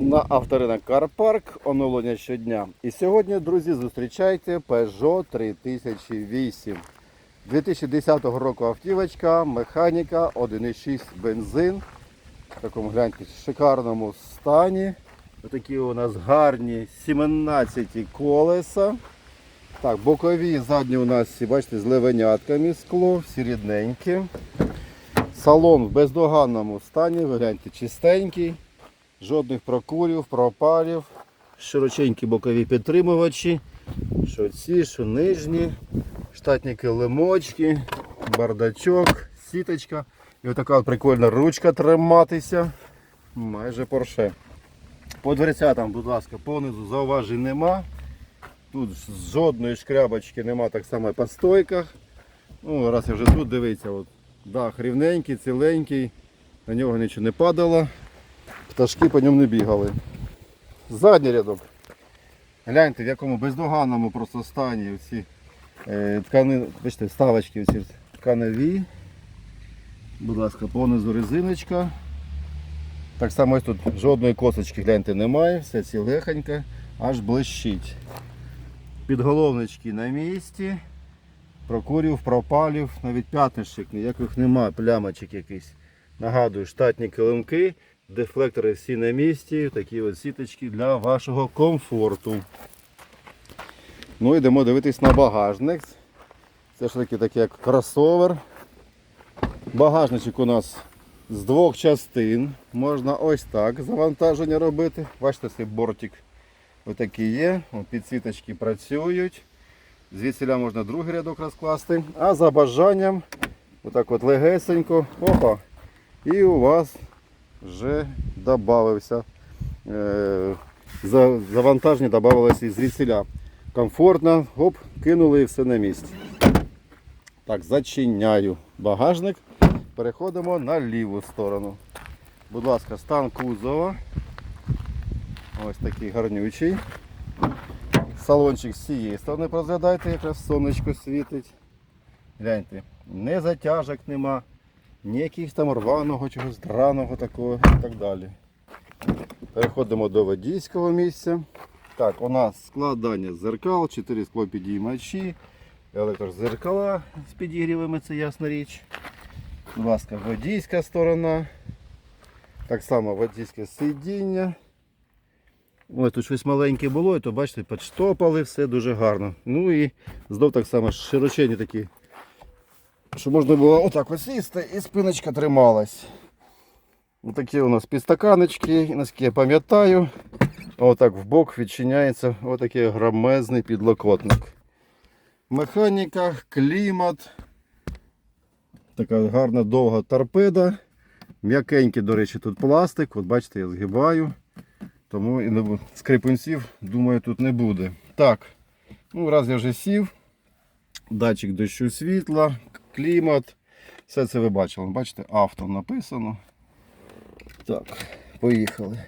на авторинок Карпарк, оновлення щодня. І сьогодні, друзі, зустрічайте Peugeot 3008. 2010 року автівочка, механіка, 1,6 бензин. В такому гляньте шикарному стані. Отакі у нас гарні 17 колеса. Так, бокові задні у нас, бачите, з левенятками скло, всі рідненькі. Салон в бездоганному стані, ви гляньте, чистенький, жодних прокурів, пропалів, широченькі бокові підтримувачі, що ці, що нижні, штатні килимочки, бардачок, сіточка. І отака от прикольна ручка триматися. Майже порше. По дверцятам, будь ласка, понизу зауважень нема. Тут жодної шкрябочки нема, так само по стойках. Ну, раз я вже тут дивіться, от, дах рівненький, ціленький, на нього нічого не падало, пташки по ньому не бігали. Задній рядок. Гляньте, в якому бездоганному просто стані ці е, ткани, бачите, вставочки оці тканеві. Будь ласка, понизу резиночка. Так само ось тут жодної косочки, гляньте, немає, все цілехеньке, аж блищить. Підголовнички на місці. Прокурів, пропалів, навіть п'ятнишок, ніяких нема, плямочок якийсь. Нагадую, штатні килимки, дефлектори всі на місці, такі от сіточки для вашого комфорту. Ну йдемо дивитись на багажник. Це ж таки такий як кросовер. Багажничок у нас з двох частин. Можна ось так завантаження робити. Бачите, цей бортик отакий є. Підсвіточки працюють. Звідсіля можна другий рядок розкласти. А за бажанням, отак от легесенько, опа, і у вас вже додався. Е, завантаження додавалося і звідсіля. Комфортно, оп, кинули і все на місці. Так, зачиняю багажник. Переходимо на ліву сторону. Будь ласка, стан кузова. Ось такий гарнючий. Салончик з цієї сторони розглядайте, якраз сонечко світить. Гляньте, не затяжок нема, ні якихось там рваного, чогось драного такого і так далі. Переходимо до водійського місця. Так, у нас складання зеркал, 4 склопідіймачі, електрозеркала з підігрівами, це ясна річ. Будь ласка, водійська сторона. Так само водійське сидіння. Ось тут щось маленьке було, і то бачите, підштопали, все дуже гарно. Ну і знов так само широчені такі, що можна було отак ось сісти і спиночка трималась. Отакі у нас підстаканочки, наскільки я пам'ятаю, отак в бок відчиняється отакий громезний підлокотник. Механіка, клімат. Така гарна довга торпеда. М'якенький, до речі, тут пластик. От бачите, я згибаю. Тому і не скрипунців, думаю, тут не буде. Так, ну раз я вже сів, датчик дощу світла, клімат. Все це ви бачили. Бачите, авто написано. Так, поїхали.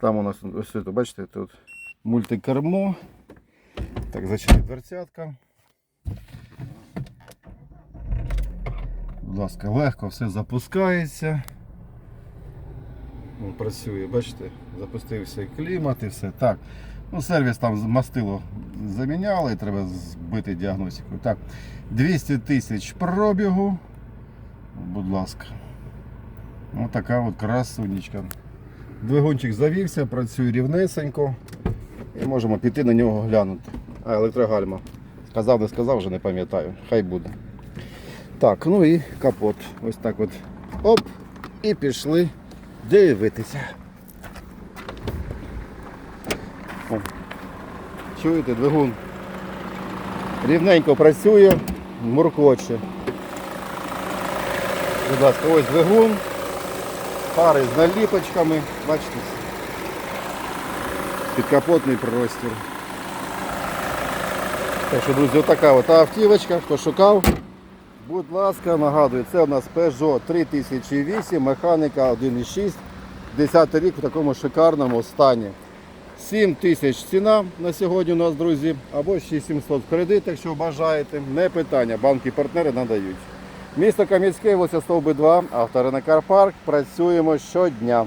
Там у нас ось це, бачите, тут мультикермо. Так, зачини дверцятка. Будь ласка, легко все запускається. Він працює, бачите, запустився і клімат і все. Так. Ну, сервіс там мастило заміняли, треба збити діагностику. Так, 200 тисяч пробігу. Будь ласка. Ось така от красунечка. Двигунчик завівся, працює рівнесенько. І можемо піти на нього глянути. А, електрогальма. Сказав, не сказав, вже не пам'ятаю. Хай буде. Так, ну і капот. Ось так от. Оп! І пішли дивитися. О, чуєте, двигун рівненько працює, муркоче. Будь ласка, ось двигун, пари з наліпочками, бачите, підкапотний простір. Так що, друзі, отака от автівочка, хто шукав. Будь ласка, нагадую, це у нас Peugeot 3008, механіка 1.6, 10 рік в такому шикарному стані. 7 тисяч ціна на сьогодні у нас, друзі, або 6700 в кредит, якщо бажаєте. Не питання, банки-партнери надають. Місто Кам'янське, вулиця Стовби 2, авторинок Карпарк. Працюємо щодня.